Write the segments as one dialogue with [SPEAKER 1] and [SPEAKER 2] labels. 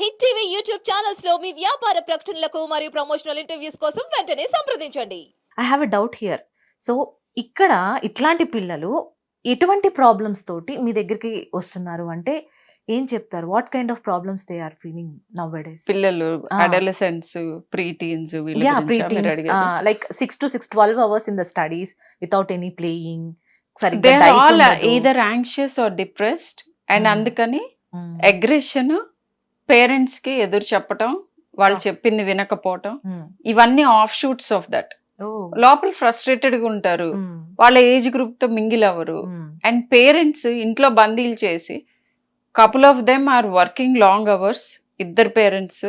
[SPEAKER 1] Hit TV YouTube ఛానల్స్లో మీ వ్యాపార ప్రకటనలకు మరియు ప్రమోషనల్ ఇంటర్వ్యూస్ కోసం వెంటనే సంప్రదించండి.
[SPEAKER 2] I have a doubt here so ఇక్కడ ఇట్లాంటి పిల్లలు ఎటువంటి ప్రాబ్లమ్స్ తోటి మీ దగ్గరికి వస్తున్నారు అంటే ఏం చెప్తారు? What kind of problems they are feeling nowadays
[SPEAKER 3] పిల్లలు. Adolescence pre teens
[SPEAKER 2] ya like six to six twelve hours in the studies without any playing
[SPEAKER 3] they
[SPEAKER 2] సరిగ్గా
[SPEAKER 3] all either anxious or depressed and
[SPEAKER 2] Hmm.
[SPEAKER 3] అందుకని aggression పేరెంట్స్కి ఎదురు చెప్పటం వాళ్ళు. చెప్పింది వినకపోవటం. ఇవన్నీ of shoots of that. లోపల ఫ్రస్ట్రేటెడ్గా ఉంటారు వాళ్ళ ఏజ్ గ్రూప్తో మింగిల్ అవ్వరు. అండ్ పేరెంట్స్ ఇంట్లో బందీలు చేసి couple of them are working long hours ఇద్దరు పేరెంట్స్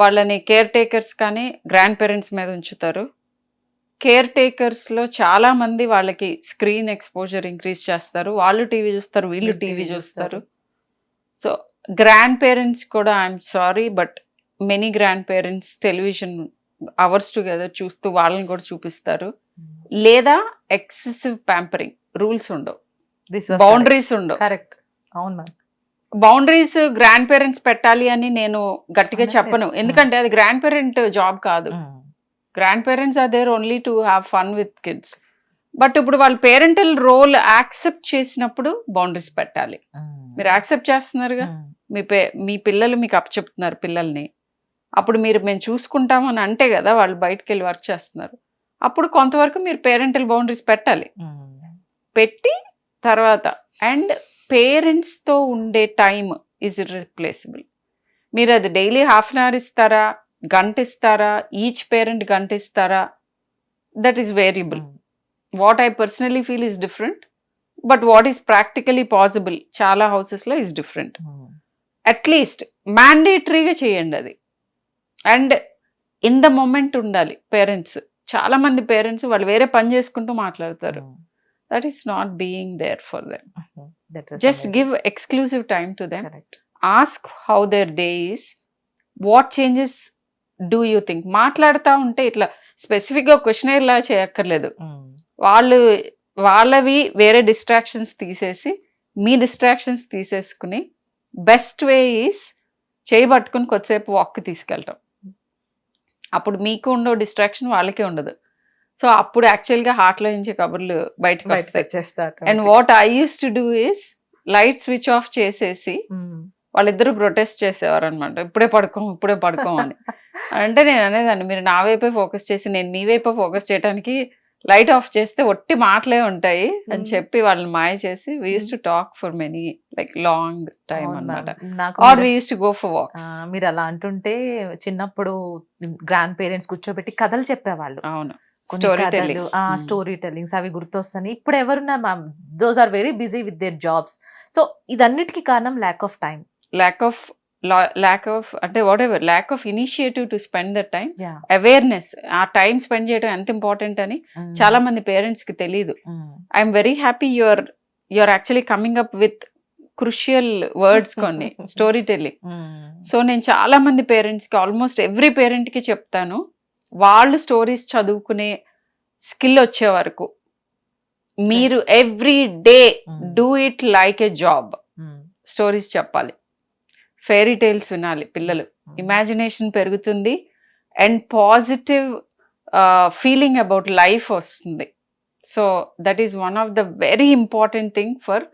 [SPEAKER 3] వాళ్ళని కేర్ టేకర్స్ కానీ గ్రాండ్ పేరెంట్స్ మీద ఉంచుతారు. కేర్ టేకర్స్లో చాలా మంది వాళ్ళకి స్క్రీన్ ఎక్స్పోజర్ ఇంక్రీజ్ చేస్తారు. వాళ్ళు టీవీ చూస్తారు వీళ్ళు టీవీ చూస్తారు. సో గ్రాండ్ పేరెంట్స్ కూడా I'm sorry but many grandparents television hours together చూస్తూ వాళ్ళని కూడా చూపిస్తారు. లేదా ఎక్సెసివ్ ప్యాంపరింగ్ రూల్స్ ఉండవు. బౌండరీస్ ఉండవు.
[SPEAKER 2] కరెక్ట్ అవును మ్యామ్
[SPEAKER 3] బౌండరీస్ గ్రాండ్ పేరెంట్స్ పెట్టాలి అని నేను గట్టిగా. చెప్పను. ఎందుకంటే అది గ్రాండ్ పేరెంట్ జాబ్ కాదు. Grandparents are there only to have fun with kids but ఇప్పుడు వాళ్ళు పేరెంటల్ రోల్ యాక్సెప్ట్ చేసినప్పుడు బౌండరీస్ పెట్టాలి. మీరు యాక్సెప్ట్ చేస్తున్నారుగా? మీ పే మీ పిల్లలు మీకు అప్పచెప్తున్నారు పిల్లల్ని. అప్పుడు మీరు మేము చూసుకుంటామని అంటే కదా వాళ్ళు బయటకు వెళ్ళి వర్క్ చేస్తున్నారు. అప్పుడు కొంతవరకు మీరు పేరెంటల్ బౌండరీస్ పెట్టాలి. పెట్టి తర్వాత అండ్ పేరెంట్స్తో ఉండే టైం ఈజ్ ఇర్రిప్లేసిబుల్ మీరు అది డైలీ హాఫ్ అన్ అవర్ ఇస్తారా? గంట ఇస్తారా? ఈచ్ పేరెంట్ గంట ఇస్తారా? That is variable what I personally feel is different but what is practically possible చాలా హౌసెస్లో ఈస్ డిఫరెంట్ అట్లీస్ట్ మ్యాండేటరీగా చేయండి అది. అండ్ ఇన్ ద మూమెంట్ ఉండాలి పేరెంట్స్ చాలా మంది పేరెంట్స్ వాళ్ళు వేరే పని చేసుకుంటూ మాట్లాడతారు. That is not being there for them just give exclusive time to them ask how their day is what changes do you think మాట్లాడుతూ ఉంటే ఇట్లా స్పెసిఫిక్గా క్వశ్చన్ లా చేయక్కర్లేదు. వాళ్ళు వాళ్ళవి వేరే డిస్ట్రాక్షన్స్ తీసేసి మీ డిస్ట్రాక్షన్స్ తీసేసుకుని బెస్ట్ వే ఈస్ చేయి పట్టుకుని కొద్దిసేపు వాక్కి తీసుకెళ్ళటం అప్పుడు మీకు ఉండవు డిస్ట్రాక్షన్ వాళ్ళకే ఉండదు. సో అప్పుడు యాక్చువల్గా హార్ట్లో నుంచి కబుర్లు బయటకు వస్తాయి.
[SPEAKER 2] చేస్తారు
[SPEAKER 3] and what I used to do is light switch off చేసేసి వాళ్ళిద్దరూ ప్రొటెస్ట్ చేసేవారు అనమాట ఇప్పుడే పడుకోం ఇప్పుడే పడుకోం అని. అంటే నేను అనేదాన్ని మీరు నా వైపే ఫోకస్ చేసి నేను మీ వైపే ఫోకస్ చేయడానికి లైట్ ఆఫ్ చేస్తే ఒట్టి మాటలే ఉంటాయి అని. చెప్పి వాళ్ళని మాయ చేసి we used to talk for many like long time
[SPEAKER 2] అవును?
[SPEAKER 3] అన్నమాట.
[SPEAKER 2] ma'am. నాకు
[SPEAKER 3] ఆర్
[SPEAKER 2] మీరు-
[SPEAKER 3] we used to go for
[SPEAKER 2] ah,
[SPEAKER 3] walks
[SPEAKER 2] మీరు అలా అంటుంటే చిన్నప్పుడు గ్రాండ్ పేరెంట్స్ కూర్చోబెట్టి కథలు చెప్పేవాళ్ళు.
[SPEAKER 3] అవును. స్టోరీ టెల్లింగ్
[SPEAKER 2] స్టోరీ టెల్లింగ్స్ అవి గుర్తొస్తాయి. ఇప్పుడు ఎవరున్నారు ma'am those are very busy with their jobs so ఇదన్నిటికీ కారణం lack of time
[SPEAKER 3] lack of lack of అంటే whatever lack of initiative to spend the time awareness ఆ టైం స్పెండ్ చేయడం ఎంత important అని చాలా మంది పేరెంట్స్కి తెలియదు I'm very happy your your actually coming up with crucial words కొన్ని స్టోరీ టెల్లింగ్ సో నేను చాలా మంది పేరెంట్స్కి ఆల్మోస్ట్ ఎవ్రీ పేరెంట్కి చెప్తాను వాళ్ళు స్టోరీస్ చదువుకునే స్కిల్ వచ్చే వరకు మీరు every day do it like a job stories చెప్పాలి. ఫెయిరీ టైల్స్ వినాలి పిల్లలు. ఇమాజినేషన్ పెరుగుతుంది. And positive feeling about life వస్తుంది. So that is one of the very important thing for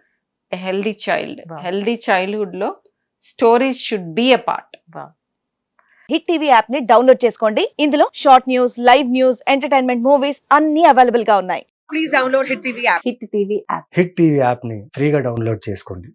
[SPEAKER 3] a healthy child. Healthy చైల్డ్హుడ్లో stories should be a part
[SPEAKER 4] Hit TV యాప్ని download చేసుకోండి. ఇందులో short news live news entertainment movies అన్ని అవైలబుల్గా ఉన్నాయి.
[SPEAKER 5] Please download Hit TV app.
[SPEAKER 2] Hit TV app
[SPEAKER 6] Hit TV యాప్ని ఫ్రీగా download చేసుకోండి.